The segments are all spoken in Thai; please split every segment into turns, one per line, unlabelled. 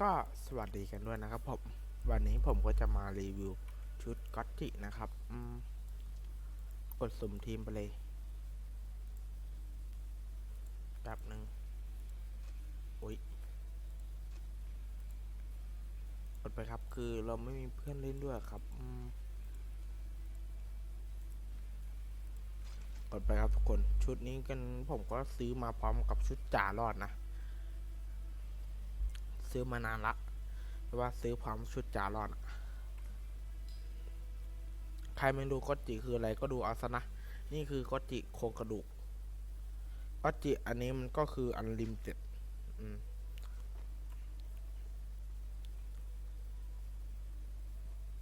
ก็สวัสดีกันด้วยนะครับผม วันนี้ผมก็จะมารีวิวชุดก็อตจินะครับกดสุ่มทีมไปเลยแบบหนึ่งอุ้ยกดไปครับคือเราไม่มีเพื่อนเล่นด้วยครับกดไปครับทุกคนชุดนี้กันผมก็ซื้อมาพร้อมกับชุดจ่ารอดนะ ซื้อมานานละแต่ว่าซื้อพร้อมชุดจ่ารอดใครไม่รู้ก็จิคืออะไรก็ดูเอาซะนะ นี่คือก็จิโครงกระดูกก็จิอันนี้มันก็คืออันลิมเต็ด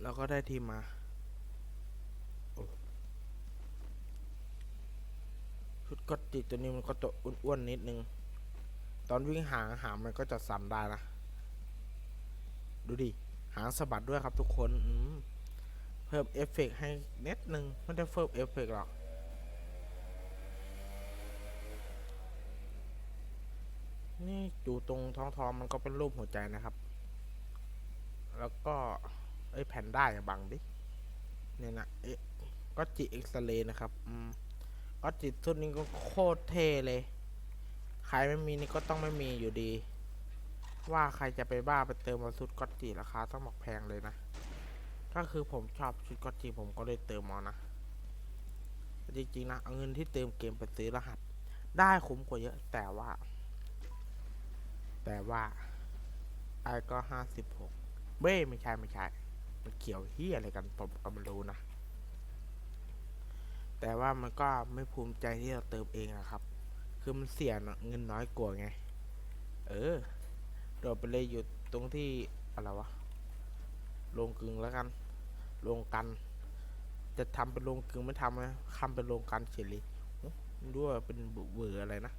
แล้วก็ได้ทีมมาชุดก็จิตัวนี้มันก็จะอ้วนๆนิดนึง ตอนวิ่งหางหางมันก็จะสั่นได้นะ ดูดิ หางสะบัดด้วยครับทุกคนอืเพิ่มเอฟเฟกต์ให้เน็ตหนึ่งไม่ได้เพิ่มเอฟเฟกต์หรอกนี่อยู่ตรงท้องทองมันก็เป็นรูปหัวใจนะครับ แล้วก็ไอ้แผ่นได้บังดิเนี่ยนะเอ๊ะก็จิเอ็กซเรย์นะครับอืมก็จิตชุดนี้ก็โคตรเท่เลย ใครไม่มีนี่ก็ต้องไม่มีอยู่ดี ว่าใครจะไปบ้าไปเติมมาชุดก็อตจีราคาต้องบอกแพงเลยนะ ก็คือผมชอบชุดก็อตจีผมก็เลยเติมเอานะ จริงๆนะเอาเงินที่เติมเกมไปซื้อรหัส ได้คุ้มกว่าเยอะ แต่ว่า แต่ว่าไอ้ก็ห้าสิบหกเบ้ไม่ใช่ไม่ใช่ มันเกี่ยวเฮียอะไรกันผมก็ไม่รู้นะ แต่ว่ามันก็ไม่ภูมิใจที่เราเติมเองอะครับ คือมันเสียเงินน้อยกว่าไง เออ โดดไปเลยอยู่ตรงที่อะไรวะโรงกึ่งแล้วกันโรงกัน จะทำเป็นโรงกึ่งไม่ทำนะทำเป็นโรงกันเฉยเลยโอ้ไม่รู้ว่าเป็นเบื่ออะไรนะ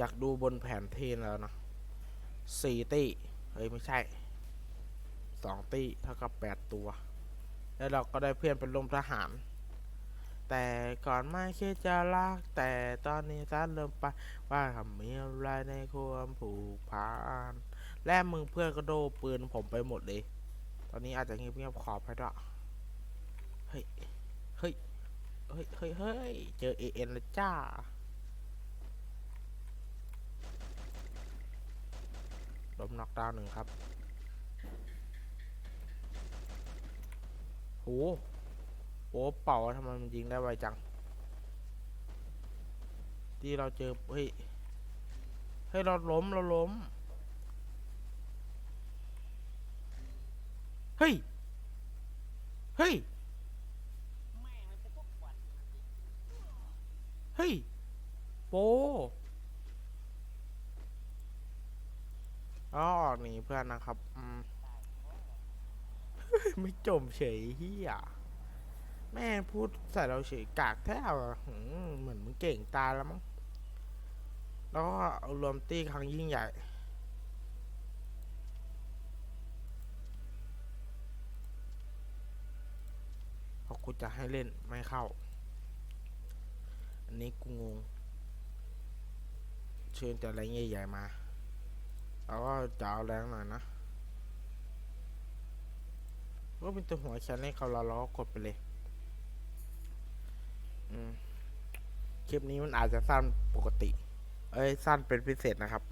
จากดูบนแผนที่แล้วนะสี่ตี้เฮ้ย ไม่ใช่สองตี้เท่ากับแปดตัว แล้วเราก็ได้เพื่อนเป็นลมทหาร แต่ก่อนไม่คิดจะรัก แต่ตอนนี้ฉันเริ่มไปว่าทำมีอะไรในความผูกพันและมึงเพื่อนก็โดนปืนผมไปหมดเลย ตอนนี้อาจจะเงียบๆขอบให้ด้วยเฮ้ย เฮ้ย เฮ้ย เฮ้ย เฮ้ย เจอเอ็นแล้วจ้าล้มน็อกดาวหนึ่งครับ โห โอ้เป่าทำไมมันยิงได้ไวจัง ที่เราเจอ เฮ้ย เฮ้ย เราล้ม เราล้ม เฮ้ย เฮ้ย เฮ้ย โปอ๋อหนีเพื่อนนะครับอืมไม่จมเฉยเฮีย แม่พูดใส่เราเฉยกากแท้เหมือนมึงเก่งตายแล้วมั้ง แล้วก็เอารวมตีครั้งยิ่งใหญ่พอกูจะให้เล่นไม่เข้า อันนี้กูงง เชิญแต่อะไรใหญ่ๆมาเราก็จะเอาแรงหน่อยนะก็เป็นตัวหัวแชนให้เขาเราเราก็กดไปเลย คลิปนี้มันอาจจะสั้นปกติ เอ้ยสั้นเป็นพิเศษนะครับ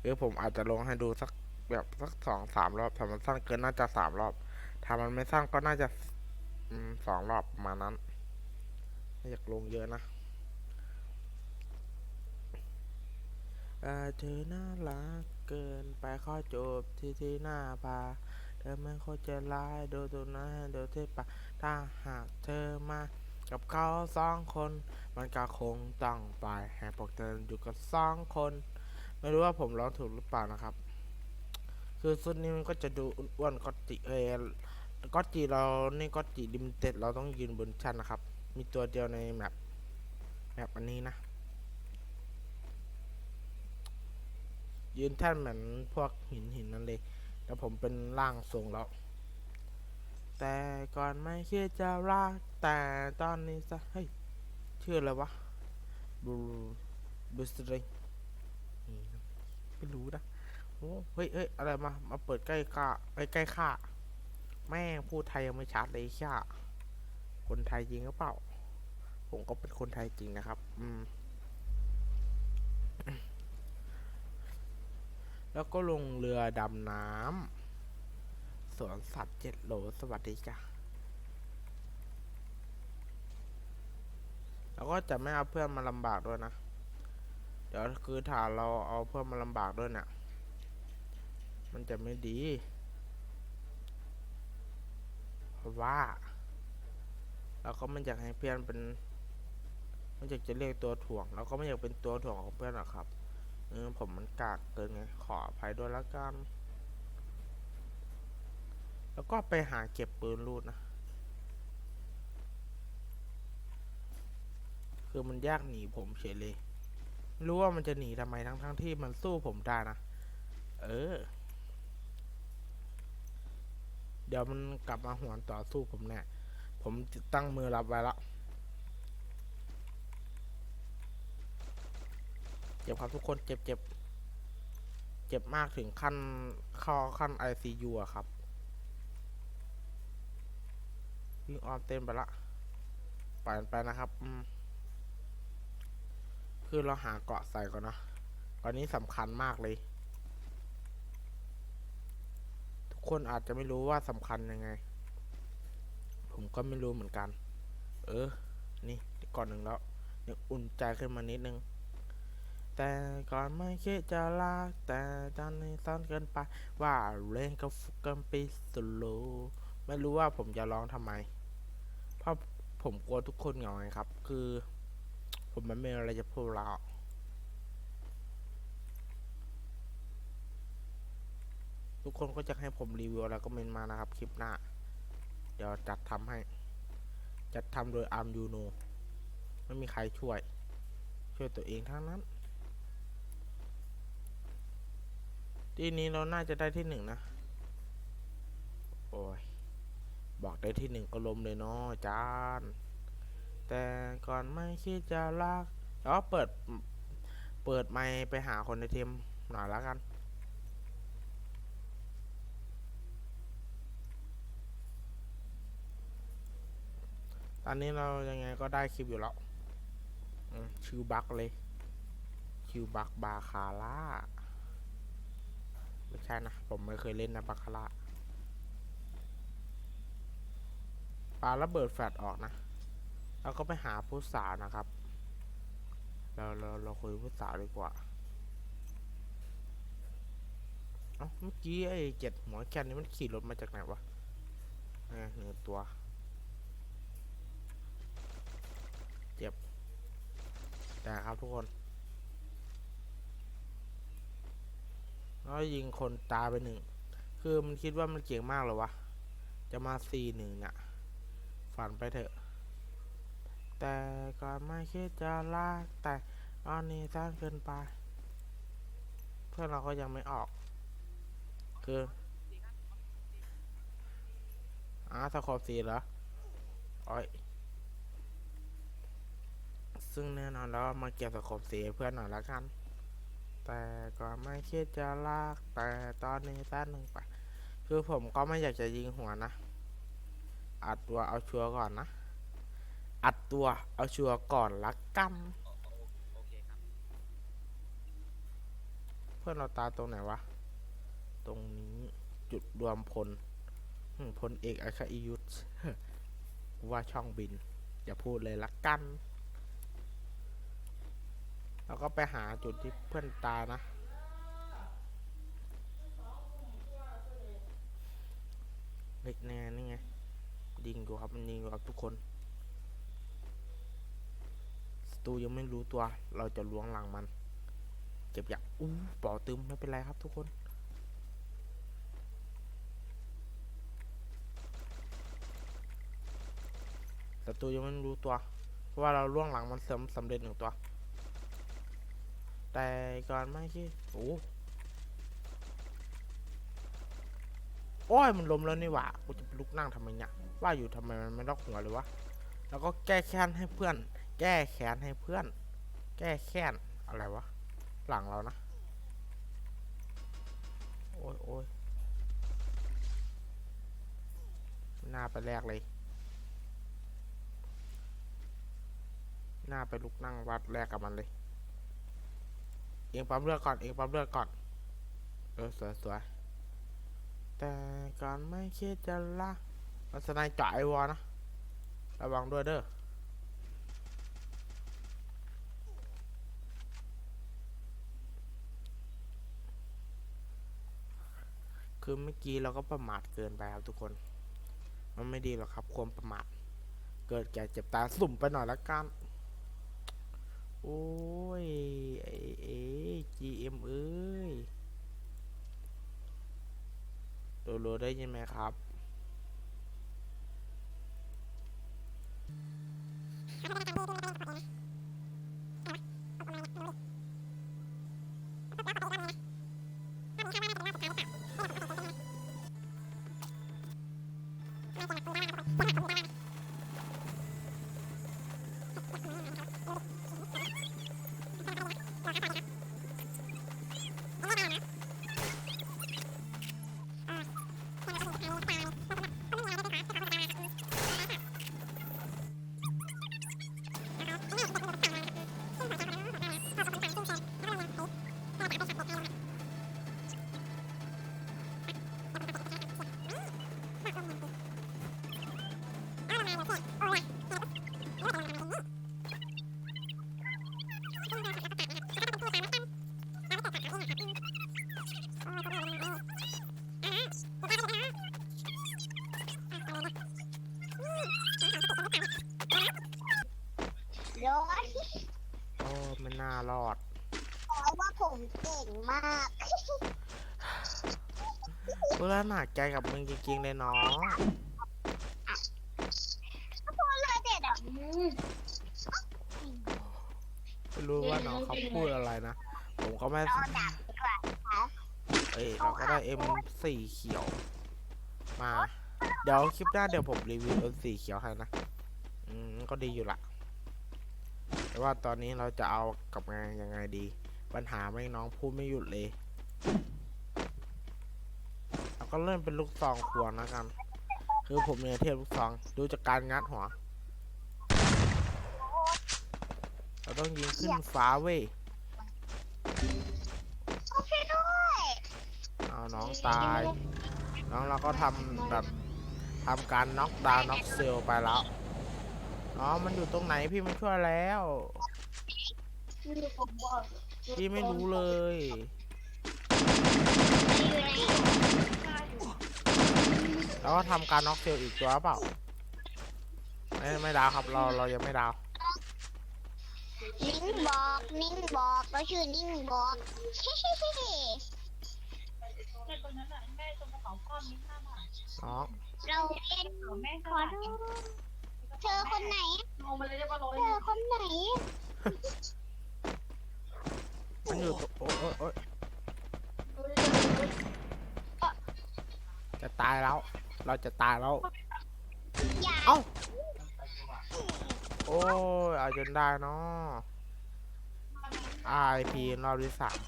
หรือผมอาจจะลงให้ดูสักแบบสักสองสามรอบถ้ามันสั้นเกินน่าจะสามรอบ ถ้ามันไม่สั้นก็น่าจะสองรอบประมาณนั้นไม่อยากลงเยอะนะเออเธอน่ารักเกินไปข้อจบที่ที่หน้าพาเธอไม่ค่อยจะร้ายดยตัวนั้นโดยเทปะถ้าหากเธอมา กับเขาสองคน มันก็คงต้องไปให้พวกเธออยู่กับสองคน ไม่รู้ว่าผมร้องถูกหรือเปล่านะครับ คือสุดนี้มันก็จะดูอ้วนก็จิเอยก็จิเรานี่ก็จิดิมเต็ดเราต้องยืนบนชั้นนะครับ มีตัวเดียวในแมปแมปอันนี้นะ ยืนแท่นเหมือนพวกหินหินนั่นเลยแต่ผมเป็นร่างทรงแล้ว แต่ก่อนไม่คิดจะรักแต่ตอนนี้จะเฮ้ยชื่ออะไรวะบูบูสตริงไม่รู้นะโอ้เฮ้ยเฮ้ยอะไรมา มาเปิดใกล้ข้าใกล้ใกล้ข้าแม่พูดไทยยังไม่ชัดเลยช่าคนไทยจริงหรือเปล่า ผมก็เป็นคนไทยจริงนะครับ อืม แล้วก็ลงเรือดำน้ำ สวนสัตว์เจ็ดโหลสวัสดีจ้ะแล้วก็จะไม่เอาเพื่อนมาลำบากด้วยนะ เดี๋ยวคือถ้าเราเอาเพื่อนมาลำบากด้วยเนี่ยมันจะไม่ดีเพราะว่าเราก็ไม่อยากให้เพื่อนเป็นไม่อยากจะเรียกตัวถ่วงเราก็ไม่อยากเป็นตัวถ่วงของเพื่อนหรอกครับเออผมมันกากเกินไงขออภัยด้วยละกัน แล้วก็ไปหาเก็บปืนรูดนะ คือมันยากหนีผมเฉยเลยไม่รู้ว่ามันจะหนีทำไมทั้งทั้งๆที่มันสู้ผมได้นะ เออ เดี๋ยวมันกลับมาหวนต่อสู้ผมแน่ผมตั้งมือรับไว้ละเจ็บครับทุกคนเจ็บเจ็บเจ็บมากถึงขั้นเข้าขั้น ICU อะครับ วิ่ออมเต้นไปละปล่อยมันไปนะครับอืมคือเราหาเกาะใส่ก่อนนะก่อนนี้สำคัญมากเลย ทุกคนอาจจะไม่รู้ว่าสำคัญยังไง ผมก็ไม่รู้เหมือนกัน เออ นี่ก่อนหนึ่งแล้วยังอุ่นใจขึ้นมานิดนึงแต่ก่อนไม่คิดจะลากแต่ตอนนี้ซ่อนเกินไป ว่าเล่นกับฟุกกันไปสโล ไม่รู้ว่าผมจะร้องทำไม เพราะผมกลัวทุกคนเหงาไงครับ คือ ผมมันไม่มีอะไรจะพูดแล้วทุกคนก็จะให้ผมรีวิวอะไรก็เมนมานะครับ คลิปหน้า เดี๋ยวจัดทำให้ จัดทำโดยอาร์มยูโนไม่มีใครช่วย ช่วยตัวเองทั้งนั้น ทีนี้เราน่าจะได้ที่หนึ่งนะ โอ้ย บอกได้ที่หนึ่งก็ลมเลยเนาะจานแต่ก่อนไม่คิดจะลากแล้วเปิด เปิดไมค์ไปหาคนในทีมหน่อยล้วกันตอนนี้เรายังไงก็ได้คลิปอยู่แล้วชื่อบักเลย คิวบักบาคาร่า ไม่ใช่นะ ผมไม่เคยเล่นนะบาคาร่า ปาระเบิดแฟลชออกนะ แล้วก็ไปหาผู้สาวนะครับ เราเราเราคุยผู้สาวดีกว่าเอ้าเมื่อกี้ไอ้เจ็ดหัวแกนนี่มันขี่รถมาจากไหนวะเออหนึ่งตัว เจ็บ แต่ครับทุกคนแล้วยิงคนตายไปหนึ่ง คือมันคิดว่ามันเก่งมากเหรอวะ จะมาสี่หนึ่งอะ ฝันไปเถอะ แต่ก่อนไม่คิดจะลากแต่ตอนนี้สร้างเกินไป เพื่อนเราก็ยังไม่ออก คืออ่าสกอร์สีเหรออ้อยซึ่งแน่นอนแล้วมาเก็บสกอร์สีเพื่อนหน่อยละกัน แต่ก่อนไม่คิดจะลากแต่ตอนนี้สร้างหนึ่งไป คือผมก็ไม่อยากจะยิงหัวนะ อัดตัวเอาชัวร์ก่อนนะ อัดตัวเอาชัวร์ก่อนละกัน
เพื่
อนเราตาตรงไหนวะ ตรงนี้จุดรวมพลพลเอกอัครยุทธว่าช่องบิน อย่าพูดเลยละกันแล้วก็ไปหาจุดที่เพื่อนตานะ เล็กแนู่่ครับมันยิงครับทุกคนศัตรูยังไม่รู้ตัว เราจะล้วงหลังมัน เจ็บอย่างอู้ปอตึมไม่เป็นไรครับทุกคน ศัตรูยังไม่รู้ตัว เพราะว่าเราล่วงหลังมันเสริมสำเร็จหนึ่งตัว แต่ก่อนไม่คิดโอ้ โอ้ยมันล้มแล้วนี่หว่ากูจะลุกนั่งทำไมเนี่ยว่าอยู่ทำไมมันไม่ล็อกหัวเลยวะแล้วก็แก้แค้นให้เพื่อน แก้แค้นให้เพื่อน แก้แค้นอะไรวะหลังเรานะโอ้ยโอ้ยน่าไปแรกเลยน่าไปลุกนั่งวัดแรกกับมันเลย เอียงปั๊มเลือดก่อน เอียงปั๊มเลือดก่อน เออสวยสวย แต่ก่อนไม่คิดจะละมันสนายเจาะไอวอนะ ระวังด้วยเด้อคือเมื่อกี้เราก็ประมาทเกินไปครับทุกคน มันไม่ดีหรอกครับ ความประมาท เกิดแก่เจ็บตาสุ่มไปหน่อยละกัน โอ้ยไอ้เอ้ย GM เอ้ย รู้ๆได้ยินไหมครับ
อา
รอด
เพราะว่าผมเก่งมาก
เพื่อนหนักใจกับมึงจริงๆเลยน้อง
ก็พูดเลยเด็ดอะ
ไม่รู้ว่าน้องเขาพูดอะไรนะ ผมก็ไม่
นอนดับดีกว่าครับ
เอ้ยเราก็ได้ M4 เขียว มา เดี๋ยวคลิปหน้าเดี๋ยวผมรีวิว M4 เขียวให้นะ อืม ก็ดีอยู่ละแต่ ว่าตอนนี้เราจะเอากับงานยังไงดี ปัญหาไม่น้องพูดไม่หยุดเลยเราก็เริ่มเป็นลูกซองควรนะกัน คือผมเนี่ยเทียบลูกซองดูจากการงัดหัว เราต้องยิงขึ้นฟ้าเว้ย
โอเคด้วย
เอาน้องตาย น้องเราก็ทำแบบทำการน็อกดาวน์น็อกเซลไปแล้ว น้องมันอยู่ตรงไหนพี่ไม่ช่วยแล้ว พี่ไม่รู้เลย แล้วก็ทำการน็อกเซลอีกตัวเปล่า ไม่ไม่ดาวครับเราเรายังไม่ดาว
นิ้งบอกนิ้งบอกเราชื่อนิ้งบอก
แม่ตรงนั้นน่ะแม่ตรงกระเป๋าก้อนนี้ห้าบาท
น้อง
เราเป็น
ของแม่
ข
ห้า
อบา
ท
โทษ เธอคนไหน
ลงมาเลยได้ป่ะ
เธอคนไหน
มันอยู่ตรงโอ๊ยโอ๊ยโอ๊ยจะตายแล้ว เราจะตายแล้ว
อย่า
เอ้า โอ้ยเอาจนได้เนาะ RIP รอบที่สาม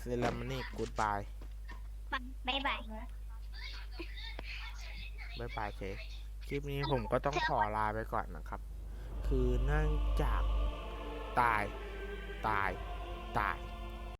เซเลมนี่กูดบาย
บายบาย
บ๊ายบายเค ลิปนี้ผมก็ต้องขอลาไปก่อนนะครับ คือเนื่องจากตายตายตาย